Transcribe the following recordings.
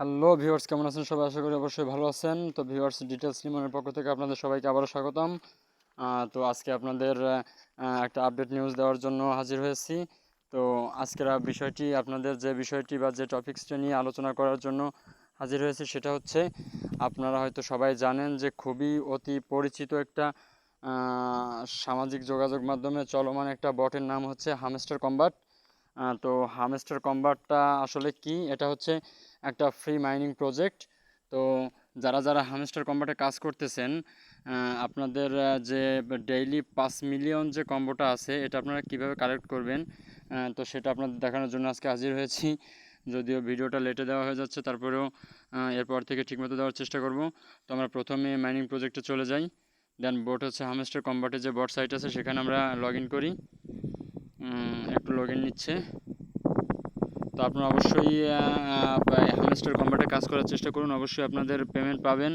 Hello viewers কেমন আছেন? সবাই আশা করি অবশ্যই ভালো আছেন। তো ভিউয়ার্স ডিটেলস লিমনের পক্ষ থেকে আপনাদের সবাইকে আবারও স্বাগতম। তো আজকে আপনাদের একটা আপডেট নিউজ দেওয়ার জন্য হাজির হয়েছি। তো আজকের বিষয়টি, আপনাদের যে বিষয়টি বা যে টপিক্সটা নিয়ে আলোচনা করার জন্য হাজির হয়েছি সেটা হচ্ছে, আপনারা হয়তো সবাই জানেন যে খুবই অতি পরিচিত একটা সামাজিক যোগাযোগ মাধ্যমে চলমান একটা বটের নাম হচ্ছে হামস্টার কম্বাট। তো হামস্টার কম্বাটটা আসলে কি? এটা হচ্ছে একটা ফ্রি মাইনিং প্রজেক্ট তো যারা যারা হামস্টার কম্বাটে কাজ করতেছেন আপনাদের যে ডেইলি পাঁচ মিলিয়ন যে কম্বোটা আছে, এটা আপনারা কীভাবে কালেক্ট করবেন? তো সেটা আপনাদের দেখানোর জন্য আজকে হাজির হয়েছি। যদিও ভিডিওটা লেটে দেওয়া হয়ে যাচ্ছে, তারপরেও এরপর থেকে ঠিকমতো দেওয়ার চেষ্টা করব। তো আমরা প্রথমে মাইনিং প্রজেক্টে চলে যাই। দেন বোট হচ্ছে হামস্টার কম্বাটে যে বট সাইট আছে, সেখানে আমরা লগ করি। একটু লগ ইন নিচ্ছে। তো আপনারা অবশ্যই হ্যামস্টার কম্বাটে কাজ করার চেষ্টা করুন। অবশ্যই আপনাদের পেমেন্ট পাবেন।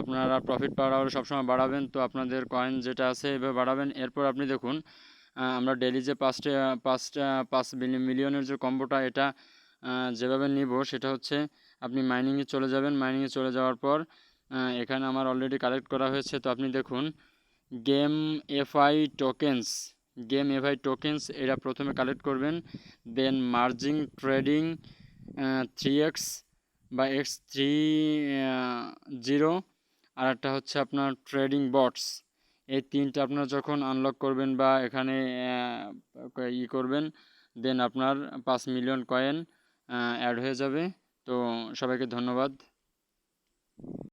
আপনারা প্রফিট পাওয়ার সবসময় বাড়াবেন। তো আপনাদের কয়েন যেটা আছে এভাবে বাড়াবেন। এরপর আপনি দেখুন আমরা ডেলি যে পাঁচটা পাঁচটা পাঁচ মিলিয়নের যে কম্বোটা এটা যেভাবে নিব, সেটা হচ্ছে আপনি মাইনিংয়ে চলে যাবেন। মাইনিংয়ে চলে যাওয়ার পর এখানে আমার অলরেডি কালেক্ট করা হয়েছে। তো আপনি দেখুন GameFi tokens GameFi tokens এটা প্রথমে কালেক্ট করবেন then merging trading three X বা এক্স থ্রি জিরো আর একটা হচ্ছে আপনার ট্রেডিং বটস এই তিনটা আপনার যখন আনলক করবেন বা এখানে ই করবেন দেন আপনার পাঁচ মিলিয়ন কয়েন অ্যাড হয়ে যাবে। তো সবাইকে ধন্যবাদ।